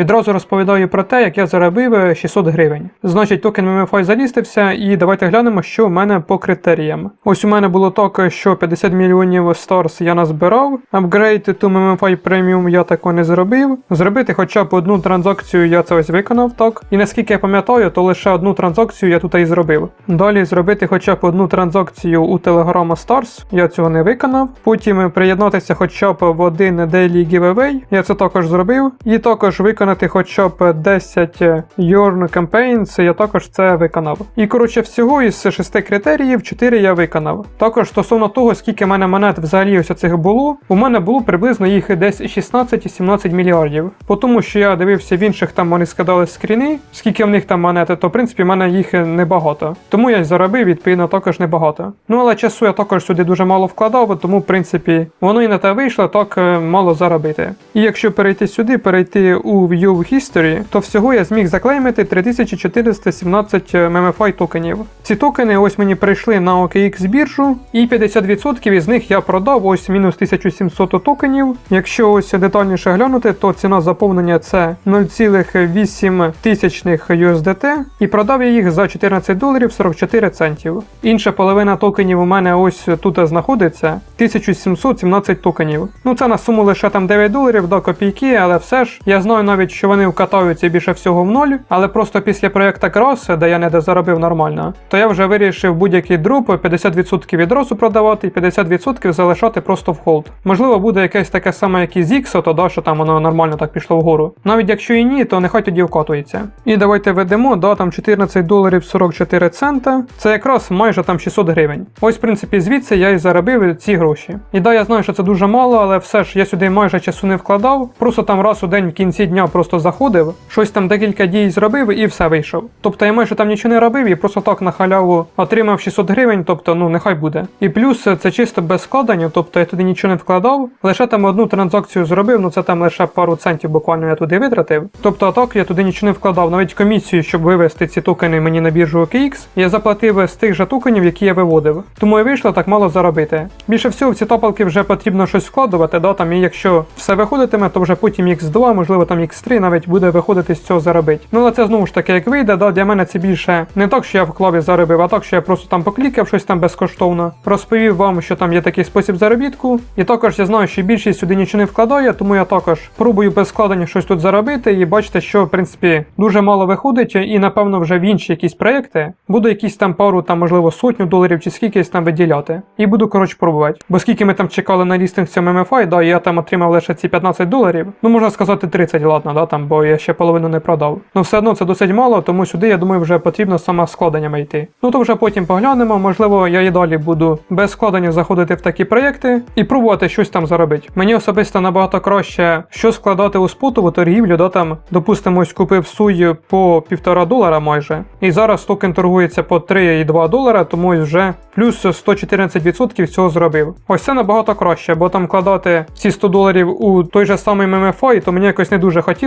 Відразу розповідаю про те, як я заробив е, 600 гривень. Значить, токен MMFI залістився, і давайте глянемо, що в мене по критеріям. Ось у мене було так, що 50 мільйонів Stars я назбирав. Апгрейд to MMFI Premium я такого не зробив. Зробити хоча б одну транзакцію я це ось виконав так. І наскільки я пам'ятаю, то лише одну транзакцію я тут і зробив. Далі зробити хоча б одну транзакцію у Telegram Stars, я цього не виконав. Потім приєднатися хоча б в один Daily Giveaway, я це також зробив. І також виконати хоча б 10 Yorn Campaigns, я також це виконав. І коротше всього із 6 критеріїв 4 я виконав. Також стосовно того, скільки в мене монет взагалі ось цих було, у мене було приблизно їх десь 16-17 мільярдів. По тому, що я дивився в інших, там вони скидали скріни, скільки в них там монети, то в принципі в мене їх небагато. Тому я заробив, відповідно, також небагато. Ну але часу я також сюди дуже мало вкладав, тому в принципі воно і на те вийшло так е, мало заробити. І якщо перейти сюди, перейти у View History, то всього я зміг заклеймити 3417 MMFI токенів. Ці токени ось мені прийшли на OKX біржу, і 50% із них я продав ось мінус 1700 токенів. Якщо ось детальніше глянути, то ціна заповнення це 0,8 тисячних USDT, і продав я їх за 14 доларів 44 центів. Інша половина токенів у мене ось тут знаходиться 1717 токенів. Ну це на суму лише там 9 доларів до копійки, але все ж я знаю навіть, що вони вкатаються більше всього в ноль, але просто після проєкта Cross, де я не заробив нормально, то я вже вирішив будь-який дроп 50% відразу продавати і 50% залишати просто в холд. Можливо, буде якесь таке саме, як і з X, то да, що там воно нормально так пішло вгору. Навіть якщо і ні, то нехай тоді вкатується. І давайте ведемо, да, там 14 доларів 44 цента. Це якраз майже там 600 гривень. Ось, в принципі, звідси я і заробив ці гроші. І да, я знаю, що це дуже мало, але все ж я сюди майже часу не вкладав. Просто там раз у день в кінці дня просто заходив, щось там декілька дій зробив і все вийшов. Тобто я майже там нічого не робив і просто так на халяву отримав 600 гривень, тобто ну нехай буде. І плюс це чисто без складення, тобто я туди нічого не вкладав, лише там одну транзакцію зробив, ну це там лише пару центів буквально я туди витратив. Тобто а так я туди нічого не вкладав, навіть комісію, щоб вивести ці токени мені на біржу OKX, я заплатив з тих же токенів, які я виводив. Тому і вийшло так мало заробити. Більше всього в ці топалки вже потрібно щось вкладувати, да, там і якщо все виходитиме, то вже потім X2, можливо там X3 навіть буде виходити з цього заробити. Ну але це знову ж таки як вийде, да, для мене це більше не так, що я вклав і заробив, а так, що я просто там поклікав щось там безкоштовно, розповів вам, що там є такий спосіб заробітку. І також я знаю, що більшість сюди нічого не вкладає, тому я також пробую без складення щось тут заробити. І бачите, що в принципі дуже мало виходить, і напевно вже в інші якісь проекти буду якісь там пару, там можливо сотню доларів чи скількись там виділяти. І буду коротше пробувати. Бо скільки ми там чекали на лістинг в цьому MFI, да, я там отримав лише ці 15 доларів. Ну можна сказати 30, ладно, да, там, бо я ще половину не продав. Ну все одно це досить мало, тому сюди я думаю вже потрібно саме складеннями йти. Ну то вже потім поглянемо. Можливо, я і далі буду без складення заходити в такі проєкти і пробувати щось там заробити. Мені особисто набагато краще що складати у спотову торгівлю, да там, допустимо, купив суй по півтора долара майже. І зараз токен торгується по 3,2 долара, тому вже плюс 114% цього зробив. Ось це набагато краще, бо там кладати ці 100 доларів у той же самий MMFI, то мені якось не дуже хотілося,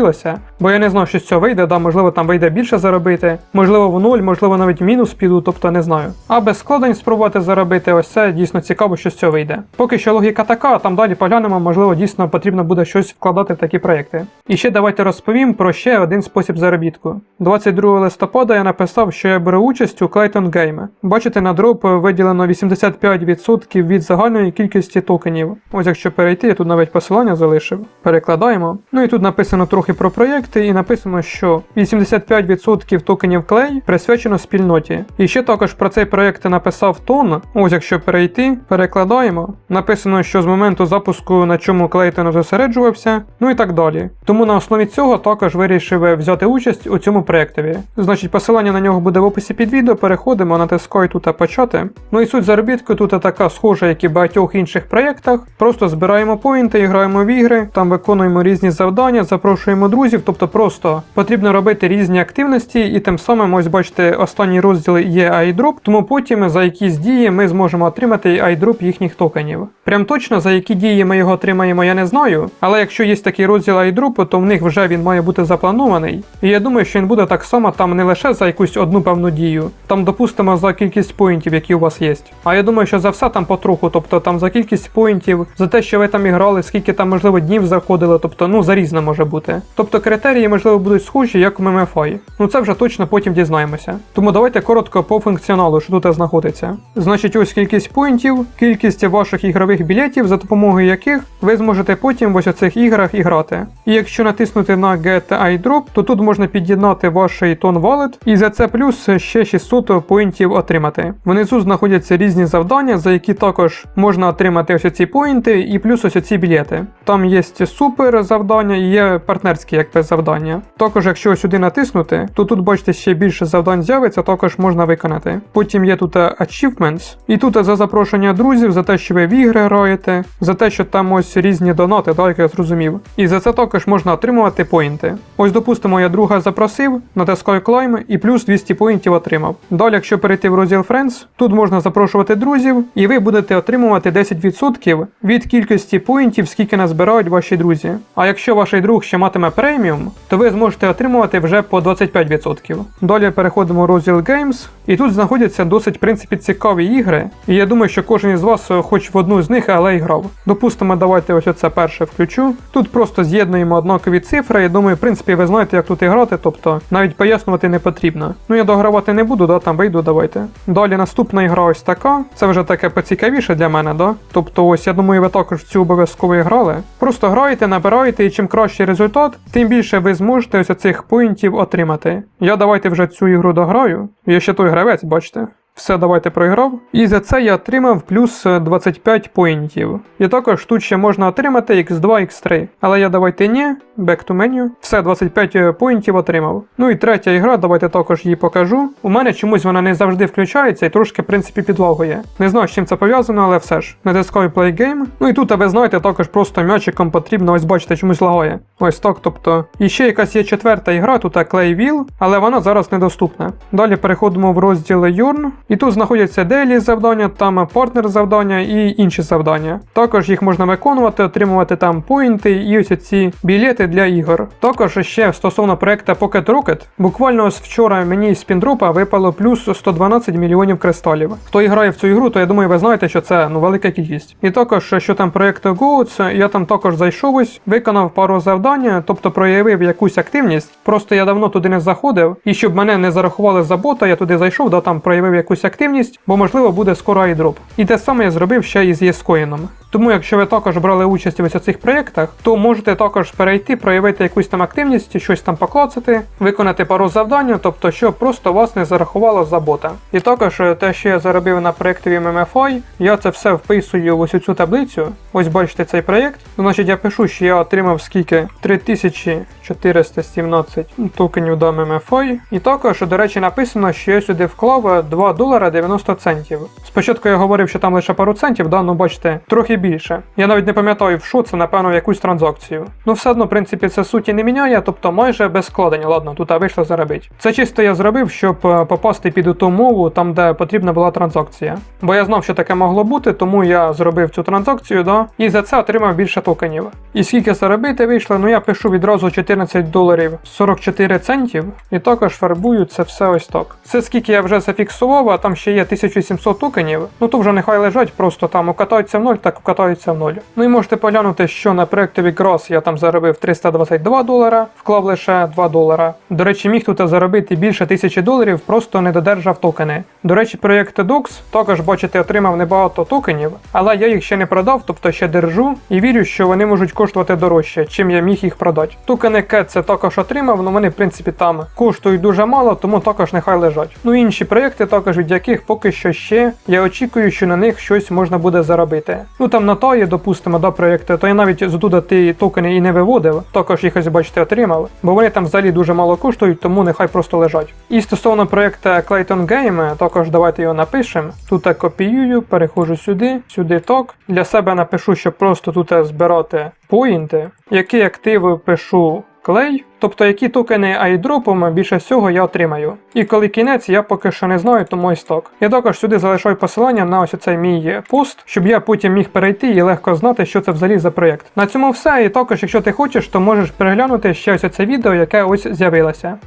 бо я не знав, що з цього вийде, да, можливо, там вийде більше заробити, можливо, в нуль, можливо, навіть мінус піду, тобто не знаю. А без складень спробувати заробити, ось це дійсно цікаво, що з цього вийде. Поки що логіка така, а там далі поглянемо, можливо, дійсно потрібно буде щось вкладати в такі проекти. І ще давайте розповім про ще один спосіб заробітку. 22 листопада я написав, що я беру участь у Clayton Game. Бачите, на дроп виділено 85% від загальної кількості токенів. Ось якщо перейти, я тут навіть посилання залишив. Перекладаємо. Ну і тут написано трохи про проєкти, і написано, що 85% токенів Clay присвячено спільноті. І ще також про цей проєкт написав Тон. Ось якщо перейти, перекладаємо. Написано, що з моменту запуску на чому Клейтон зосереджувався, ну і так далі. Тому на основі цього також вирішив взяти участь у цьому проєктові. Значить, посилання на нього буде в описі під відео. Переходимо, натискаю тут почати. Ну і суть заробітку тут така схожа, як і в багатьох інших проєктах. Просто збираємо поінти, граємо в ігри, там виконуємо різні завдання, запрошуємо друзів, тобто просто потрібно робити різні активності, і тим самим, ось бачите, останній розділ є iDrop, тому потім за якісь дії ми зможемо отримати iDrop їхніх токенів. Прям точно за які дії ми його отримаємо, я не знаю. Але якщо є такий розділ iDrop, то в них вже він має бути запланований. І я думаю, що він буде так само там не лише за якусь одну певну дію, там допустимо за кількість поінтів, які у вас є. А я думаю, що за все там потроху, тобто там за кількість поінтів, за те, що ви там іграли, скільки там можливо днів заходило, тобто ну за різне може бути. Тобто критерії, можливо, будуть схожі, як у MMFI. Ну це вже точно потім дізнаємося. Тому давайте коротко по функціоналу, що тут знаходиться. Значить, ось кількість поінтів, кількість ваших ігрових білетів, за допомогою яких ви зможете потім в ось оцих іграх і грати. І якщо натиснути на Get iDrop, то тут можна під'єднати ваш Tone Wallet і за це плюс ще 600 поінтів отримати. Внизу знаходяться різні завдання, за які також можна отримати ось ці поінти і плюс ось ці білети. Там є супер завдання є партнерські якби завдання. Також, якщо сюди натиснути, то тут бачите ще більше завдань з'явиться, також можна виконати. Потім є тут Achievements, і тут за запрошення друзів, за те, що ви в ігри граєте, за те, що там ось різні донати, так як я зрозумів. І за це також можна отримувати поінти. Ось, допустимо, я друга запросив, натискаю Climb і плюс 200 поінтів отримав. Далі, якщо перейти в розділ Friends, тут можна запрошувати друзів, і ви будете отримувати 10% від кількості поінтів, скільки назбирають ваші друзі. А якщо ваш друг ще матиме преміум, то ви зможете отримувати вже по 25%. Далі переходимо в розділ Games, і тут знаходяться досить в принципі цікаві ігри. І я думаю, що кожен із вас е, хоч в одну з них, але і грав. Допустимо, давайте ось оце перше включу. Тут просто з'єднуємо однакові цифри. Я думаю, в принципі, ви знаєте, як тут і грати, тобто навіть пояснювати не потрібно. Ну я догравати не буду, да, там вийду, давайте. Далі наступна ігра ось така. Це вже таке поцікавіше для мене, да? Тобто, ось я думаю, ви також в цю обов'язково грали. Просто граєте, набираєте, і чим кращий результат, тим більше ви зможете ось цих поінтів отримати. Я давайте вже цю ігру дограю. Я ще той гравець, бачите. Все, давайте проіграв. І за це я отримав плюс е, 25 поінтів. І також тут ще можна отримати X2, X3. Але я давайте ні, back to menu. Все, 25 поінтів отримав. Ну і третя ігра, давайте також її покажу. У мене чомусь вона не завжди включається і трошки, в принципі, підлагує. Не знаю, з чим це пов'язано, але все ж. Натискаю Play Game. Ну і тут, ви знаєте, також просто м'ячиком потрібно, ось бачите, чомусь лагає. Ось так, тобто. І ще якась є четверта ігра, тут Clay але вона зараз недоступна. Далі переходимо в розділ Юрн. І тут знаходяться дейлі завдання, там партнер завдання і інші завдання. Також їх можна виконувати, отримувати там поінти і ось ці білети для ігор. Також ще стосовно проекту Pocket Rocket, буквально ось вчора мені з піндропа випало плюс 112 мільйонів кристалів. Хто грає в цю ігру, то я думаю, ви знаєте, що це ну велика кількість. І також, що там проект Goats, я там також зайшов ось, виконав пару завдань, тобто проявив якусь активність. Просто я давно туди не заходив, і щоб мене не зарахували за бота, я туди зайшов, да там проявив якусь активність, бо можливо буде скоро айдроп. І те саме я зробив ще із єскоїном. Тому, якщо ви також брали участь в ось цих проєктах, то можете також перейти, проявити якусь там активність, щось там поклацати, виконати пару завдань, тобто, щоб просто вас не зарахувало за бота. І також е, те, що я заробив на проєктові MMFI, я це все вписую в ось цю таблицю. Ось бачите цей проєкт. Значить, я пишу, що я отримав скільки 3417 токенів до MMFI. І також, до речі, написано, що я сюди вклав 2 долара 90 центів. Спочатку я говорив, що там лише пару центів, да, ну бачите, трохи більше. Я навіть не пам'ятаю, що це, напевно, якусь транзакцію. Ну, все одно, в принципі, це суті не міняє, тобто майже без складення. Ладно, тут вийшло заробити. Це чисто я зробив, щоб е, попасти під ту мову, там, де потрібна була транзакція. Бо я знав, що таке могло бути, тому я зробив цю транзакцію, да, і за це отримав більше токенів. І скільки заробити вийшло, ну я пишу відразу 14 доларів 44 центів, і також фарбую це все ось так. Це скільки я вже зафіксував, а там ще є 1700 токенів. Ну то вже нехай лежать, просто там укатаються в ноль, так укатаються в ноль. Ну і можете поглянути, що на проєктові Gross я там заробив 322 долара, вклав лише 2 долара. До речі, міг тут заробити більше тисячі доларів, просто не додержав токени. До речі, проєкт Dox також, бачите, отримав небагато токенів, але я їх ще не продав, тобто ще держу, і вірю, що вони можуть коштувати дорожче, чим я міг їх продати. Токени CAT це також отримав, але вони, в принципі, там коштують дуже мало, тому також нехай лежать. Ну інші проєкти, також від яких поки що ще я очікую, що на них щось можна буде заробити. Ну там на тої, допустимо, до проєкти, то я навіть зтуда ті токени і не виводив, також їх бачите отримав, бо вони там взагалі дуже мало коштують, тому нехай просто лежать. І стосовно проєкту Clayton Game, також давайте його напишемо. Тут я копіюю, переходжу сюди, сюди ток. Для себе напишу, що просто тут збирати поінти. Який актив пишу клей, тобто які токени айдропом більше всього я отримаю. І коли кінець, я поки що не знаю, тому ось так. Я також сюди залишаю посилання на ось цей мій пост, щоб я потім міг перейти і легко знати, що це взагалі за проєкт. На цьому все. І також, якщо ти хочеш, то можеш переглянути ще ось це відео, яке ось з'явилося.